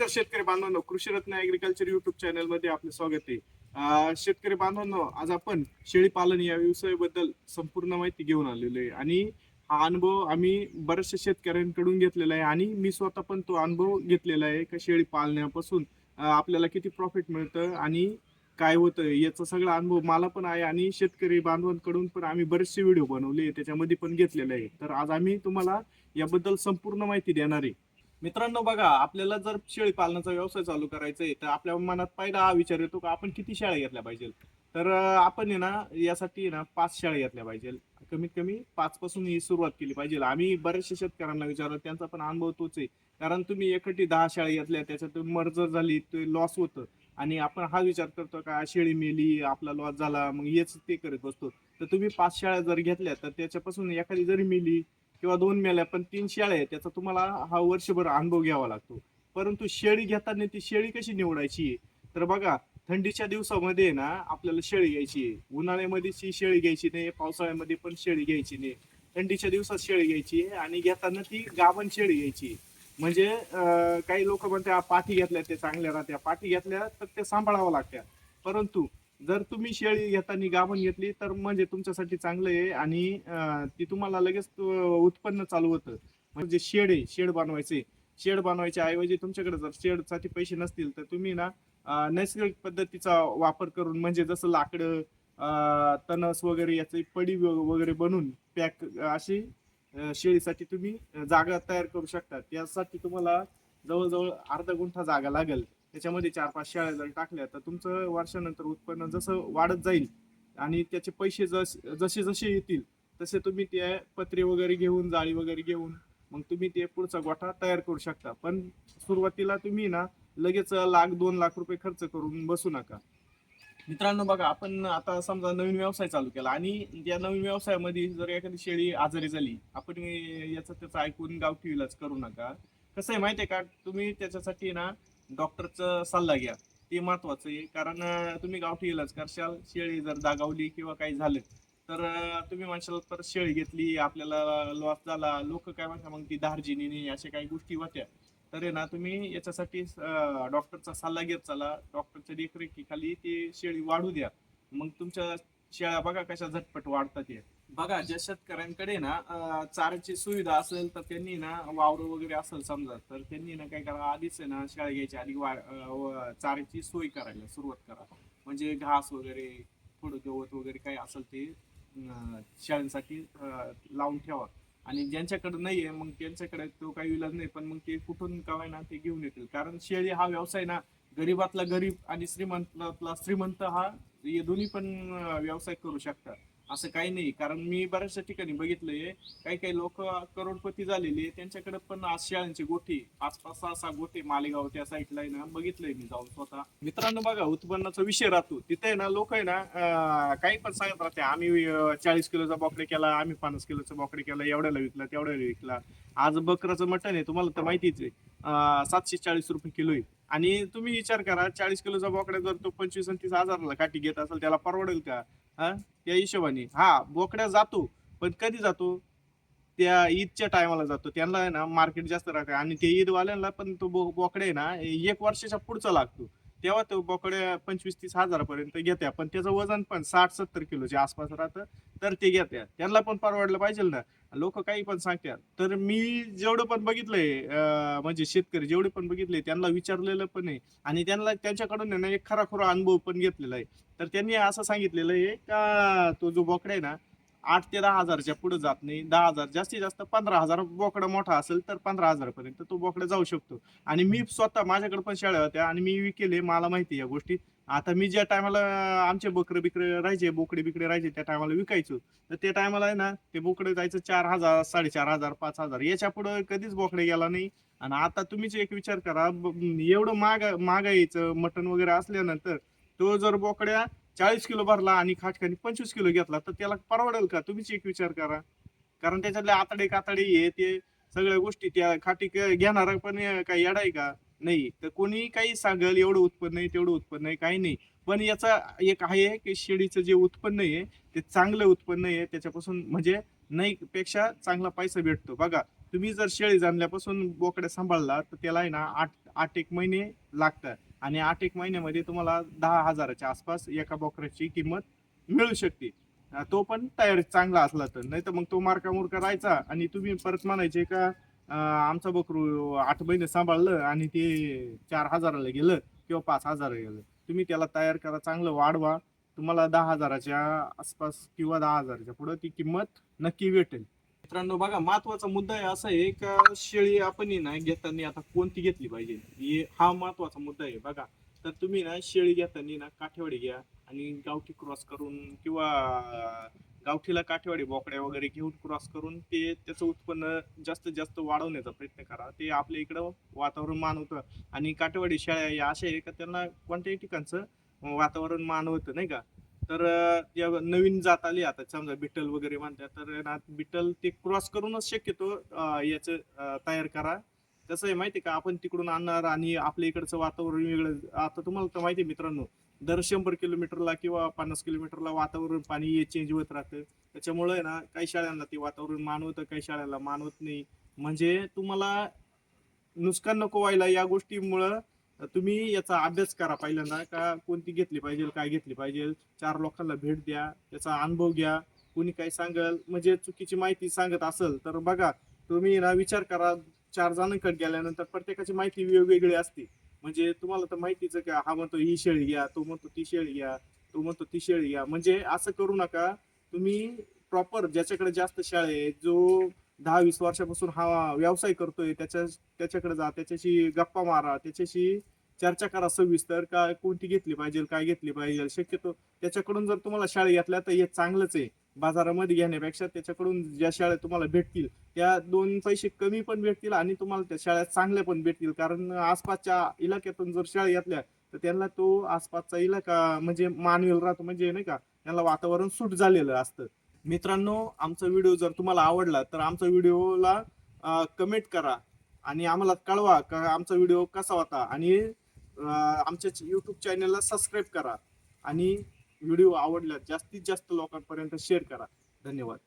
नमस्कार शेतकरी बांधवांनो. कृषीरत्न ऍग्रिकल्चर युट्यूब चॅनलमध्ये आपले स्वागत आहे. शेतकरी बांधवांनो आज आपण शेळी पालन या व्यवसायाबद्दल संपूर्ण माहिती घेऊन आलेलो आहे. आणि हा अनुभव आम्ही बऱ्याचशा शेतकऱ्यांकडून घेतलेला आहे आणि मी स्वतः पण तो अनुभव घेतलेला आहे का शेळी पालण्यापासून आपल्याला किती प्रॉफिट मिळतं आणि काय होतं याचा सगळा अनुभव मला पण आहे आणि शेतकरी बांधवांकडून पण आम्ही बरेचसे व्हिडिओ बनवले त्याच्यामध्ये पण घेतलेले आहे. तर आज आम्ही तुम्हाला याबद्दल संपूर्ण माहिती देणार आहे. मित्रांनो बघा आपल्याला जर शेळी पालनाचा व्यवसाय चालू करायचा आहे तर आपल्या मनात पहिला हा विचार येतो का आपण किती शेळ्या घेतल्या पाहिजे? तर आपण आहे ना यासाठी ना पाच शेळ्या घेतल्या पाहिजे. कमीत कमी पाच पासून ही सुरुवात केली पाहिजे. आम्ही बऱ्याचशा शेतकऱ्यांना विचारलं त्यांचा पण अनुभव तोच आहे. कारण तुम्ही एकटी दहा शेळ्या घेतल्या त्याच्यातून मर्जर झाली ते लॉस होतं. आणि आपण हा विचार करतो का शेळी मेली आपला लॉस झाला मग हेच ते करत बसतो. तर तुम्ही पाच शाळा जर घेतल्या तर त्याच्यापासून एखादी जरी मेली किंवा दोन मेल्या पण तीन शेळ्या आहेत त्याचा तुम्हाला हा वर्षभर अनुभव घ्यावा लागतो. परंतु शेळी घेताना ती शेळी कशी निवडायची? तर बघा थंडीच्या दिवसामध्ये ना आपल्याला शेळी घ्यायची. आहे उन्हाळ्यामध्ये शेळी घ्यायची नाही पावसाळ्यामध्ये पण शेळी घ्यायची नाही. थंडीच्या दिवसात शेळी घ्यायची आहे आणि घेताना ती गाभण शेळी घ्यायची. म्हणजे काही लोक म्हणते पाठी घेतल्या ते चांगल्या राहत्या. पाठी घेतल्या तर ते सांभाळावं लागत्या. परंतु जर तुम्ही शेळी घेताना गाभण घेतली तर म्हणजे तुमच्यासाठी चांगलं आहे आणि अं, ती तुम्हाला लगेच उत्पन्न चालू होतं. म्हणजे शेड आहे शेड बनवायचे. शेड बनवायच्या ऐवजी तुमच्याकडे जर शेडसाठी पैसे नसतील तर तुम्ही ना अं, नैसर्गिक पद्धतीचा वापर करून म्हणजे जसं लाकडं अं, तणस वगैरे याचे पडी व- वगैरे बनवून पॅक अशी अं, शेळीसाठी तुम्ही जागा तयार करू शकता. त्यासाठी तुम्हाला जवळजवळ अर्धा गुंठा जागा लागेल. त्याच्यामध्ये चार पाच शेळ्या जर टाकल्या तर तुमचं वर्षानंतर उत्पन्न जसं वाढत जाईल आणि त्याचे पैसे जस जसे जसे येतील तसे तुम्ही ते पत्रे वगैरे घेऊन जाळी वगैरे घेऊन मग तुम्ही ते पुढचा गोठा तयार करू शकता. पण सुरुवातीला तुम्ही ना लगेच लाख दोन लाख रुपये खर्च करून बसू नका. मित्रांनो बघा आपण आता समजा नवीन व्यवसाय चालू केला आणि या नवीन व्यवसायामध्ये जर एखादी शेळी आजारी झाली आपण याचं त्याचं ऐकून गावठी इलाज करू नका. कसं आहे माहितीये का? तुम्ही त्याच्यासाठी ना डॉक्टरचा सल्ला घ्या. ते महत्वाचं आहे. कारण तुम्ही गावठी इलाज करशाल शेळी जर दागावली किंवा काही झालं तर तुम्ही म्हणशाल तर शेळी घेतली आपल्याला लॉस झाला. लोक काय म्हणता मग ती दार्जिनी अशा काही गोष्टी होत्या. तर आहे ना तुम्ही याच्यासाठी डॉक्टरचा सल्ला घेत चला. डॉक्टरच्या देखरेखीखाली ती शेळी वाढू द्या. मग तुमच्या शेळ्या बघा कशा झटपट वाढतात ते बघा ज्या शेतकऱ्यांकडे ना चाराची चाऱ्याची सुविधा असेल तर त्यांनी ना वावर वगैरे असेल समजा तर त्यांनी ना काय करा आधीच आहे ना शेळ्या घ्यायच्या आधी वा- चाऱ्याची सोय करायला सुरुवात करा. म्हणजे घास वगैरे थोडं गवत वगैरे काय असेल ते अं, शेळ्यांसाठी लावून ठेवा. आणि ज्यांच्याकडे नाहीये मग त्यांच्याकडे तो काही इलाज नाही पण मग ते कुठून कवाय ना ते घेऊन येतील. कारण शेळी हा व्यवसाय ना गरीबातला गरीब आणि श्रीमंतातला श्रीमंत हा हे दोन्ही पण व्यवसाय करू शकतात. असं काही नाही. कारण मी बऱ्याचशा ठिकाणी बघितलंय काही काही लोक करोडपती झालेले त्यांच्याकडे पण आज शेळ्यांची गोठी पाच पाच सहा सहा गोठी मालेगाव त्या साईडला आहे ना. बघितलंय मी जाऊन स्वतः. मित्रांनो बघा उत्पन्नाचा विषय राहतो. तिथे आहे ना लोक आहे ना काही पण सांगत राहते. आम्ही चाळीस किलोचा बॉकडे केला आम्ही पन्नास किलोचा बॉकडे केला एवढ्याला विकला तेवढ्याला विकला. आज बकराचं मटण आहे तुम्हाला तर माहितीच आहे. सातशे चाळीस रुपये किलो आहे. आणि तुम्ही विचार करा चाळीस किलोचा बोकडा जर तो पंचवीस आणि तीस हजाराला काठी घेत असेल त्याला परवडेल का? हा? त्या हिशोबाने. हा बोकड्या जातो पण कधी जातो? त्या ईदच्या टायमाला जातो. त्यांना आहे ना मार्केट जास्त राहते. आणि ते ईदवाल्यांना पण तो बोकडे आहे ना एक वर्षाच्या पुढचा लागतो. तेव्हा तो बोकड्या पंचवीस तीस हजारापर्यंत घेत्या. पण त्याचं वजन पण साठ सत्तर किलोच्या आसपास राहतं. तर ते घेत्या. त्यांना पण परवडलं पाहिजे ना. लोक काही पण सांगतात तर मी जेवढं पण बघितलंय म्हणजे शेतकरी जेवढे पण बघितले त्यांना विचारलेलं पण आहे. आणि त्यांना त्यांच्याकडून आहे ना एक खरा खरा अनुभव पण घेतलेला आहे. तर त्यांनी असं सांगितलेलं आहे का तो जो बोकडा आहे ना आठ ते दहा हजारच्या पुढे जात नाही. दहा हजार जास्तीत जास्त पंधरा हजार बोकडा मोठा असेल तर पंधरा हजारापर्यंत तो बोकडा जाऊ शकतो. आणि मी स्वतः माझ्याकडे पण शेळ्या होत्या आणि मी विकेले मला माहिती आहे या गोष्टी. आता मी ज्या टायमाला आमचे बकरे बिकरे राहायचे बोकडे बिकडे राहायचे त्या टायमाला विकायचो. तर त्या टायमाला आहे ना ते बोकडे जायचं चार हजार साडेचार हजार पाच हजार. याच्यापुढे कधीच बोकडे गेला नाही. आणि आता तुम्हीच एक विचार करा एवढं महाग महागाईचं मटण वगैरे असल्यानंतर तो जर बोकड्या चाळीस किलो भरला आणि खाटखानी पंचवीस किलो घेतला तर त्याला परवडेल का? तुम्हीच एक विचार करा. कारण त्याच्यातले आतडे कातडे हे ते सगळ्या गोष्टी त्या खाटी घेणारा पण काही येडा आहे का? नाही. तर कोणी काही सांगेल एवढं उत्पन्न आहे तेवढं उत्पन्न आहे काही नाही. पण याचा एक आहे की शेळीचं जे उत्पन्न आहे ते चांगलं उत्पन्न आहे त्याच्यापासून म्हणजे नाही पेक्षा चांगला पैसा भेटतो. बघा तुम्ही जर शेळी जाणल्यापासून बोकड्या सांभाळला तर त्याला आहे ना आठ आठ एक महिने लागतात. आणि आठ एक महिन्यामध्ये तुम्हाला दहा हजाराच्या आसपास एका बोकड्याची किंमत मिळू शकते. तो पण तयार चांगला असला तर. नाही तर मग तो मारका मुरका राहायचा आणि तुम्ही परत म्हणायचे का आमचा बकरू आठ महिने सांभाळलं आणि ते चार हजाराला गेलं किंवा पाच हजाराला गेलं. तुम्ही त्याला तयार करा चांगलं वाढवा. तुम्हाला दहा हजाराच्या आसपास किंवा दहा हजाराच्या पुढं ती किंमत नक्की भेटेल. मित्रांनो बघा महत्त्वाचा मुद्दा आहे असा आहे का शेळी आपण ना घेताना आता कोणती घेतली पाहिजे? हा महत्त्वाचा मुद्दा आहे बघा. तर तुम्ही ना शेळी घेताना ना काठेवाडी घ्या आणि गावठी क्रॉस करून किंवा गावठीला काठेवाडी बोकड्या वगैरे घेऊन क्रॉस करून ते त्याचं उत्पन्न जास्तीत जास्त वाढवण्याचा प्रयत्न करा. ते आपल्या इकडं वातावरण मानवतं आणि काठेवाडी शेळ्या या अशा आहे का त्यांना कोणत्याही ठिकाणचं वातावरण मानवतं नाही का? तर या नवीन जात आली आता समजा बिटल वगैरे म्हणतात तर ना बिटल ते क्रॉस करूनच शक्यतो याचं तयार करा. कसं आहे माहिती का आपण तिकडून आणणार आणि आपल्या इकडचं वातावरण वेगळं. आता तुम्हाला तर माहिती आहे मित्रांनो दर शंभर किलोमीटरला किंवा पन्नास किलोमीटरला वातावरण पाणी चेंज होत राहतं. त्याच्यामुळे ना काही शाळांना ते वातावरण मानवतं काही शाळांना मानवत नाही. म्हणजे तुम्हाला नुकसान नको व्हायला या गोष्टीमुळं तुम्ही याचा अभ्यास करा पहिल्यांदा का कोणती घेतली पाहिजे काय घेतली पाहिजे? चार लोकांना भेट द्या त्याचा अनुभव घ्या. कोणी काही सांगल म्हणजे चुकीची माहिती सांगत असेल तर बघा तुम्ही ना विचार करा चार जणांकडे गेल्यानंतर प्रत्येकाची माहिती वेगवेगळी असते. म्हणजे तुम्हाला तर माहितीच का हा म्हणतो ही शेळी घ्या तो म्हणतो ती शेळी घ्या तो म्हणतो ती शेळी घ्या. म्हणजे असं करू नका तुम्ही प्रॉपर ज्याच्याकडे जास्त शाळे आहे जो दहा वीस वर्षापासून हा व्यवसाय करतोय. त्याच्या त्याच्याकडे जा त्याच्याशी गप्पा मारा त्याच्याशी चर्चा करा सविस्तर का कोणती घेतली पाहिजे काय घेतली पाहिजे. शक्यतो त्याच्याकडून जर तुम्हाला शाळे घेतल्या तर हे चांगलंच आहे. बाजारामध्ये घेण्यापेक्षा त्याच्याकडून ज्या शाळा तुम्हाला भेटतील त्या दोन पैसे कमी पण भेटतील आणि तुम्हाला त्या शाळा चांगल्या पण भेटतील. कारण आसपासच्या इलाक्यातून जर शाळा घेतल्या तर त्यांना तो आसपासचा इलाका म्हणजे मानवेल राहतो. म्हणजे नाही का त्यांना वातावरण सूट झालेलं असतं. मित्रांनो आमचा व्हिडिओ जर तुम्हाला आवडला तर आमचा व्हिडिओला कमेंट करा आणि आम्हाला कळवा का आमचा व्हिडिओ कसा होता. आणि आमच्या यूट्यूब चॅनलला सबस्क्राईब करा आणि व्हिडिओ आवडल्यास जास्तीत जास्त लोकांपर्यंत शेअर करा. धन्यवाद.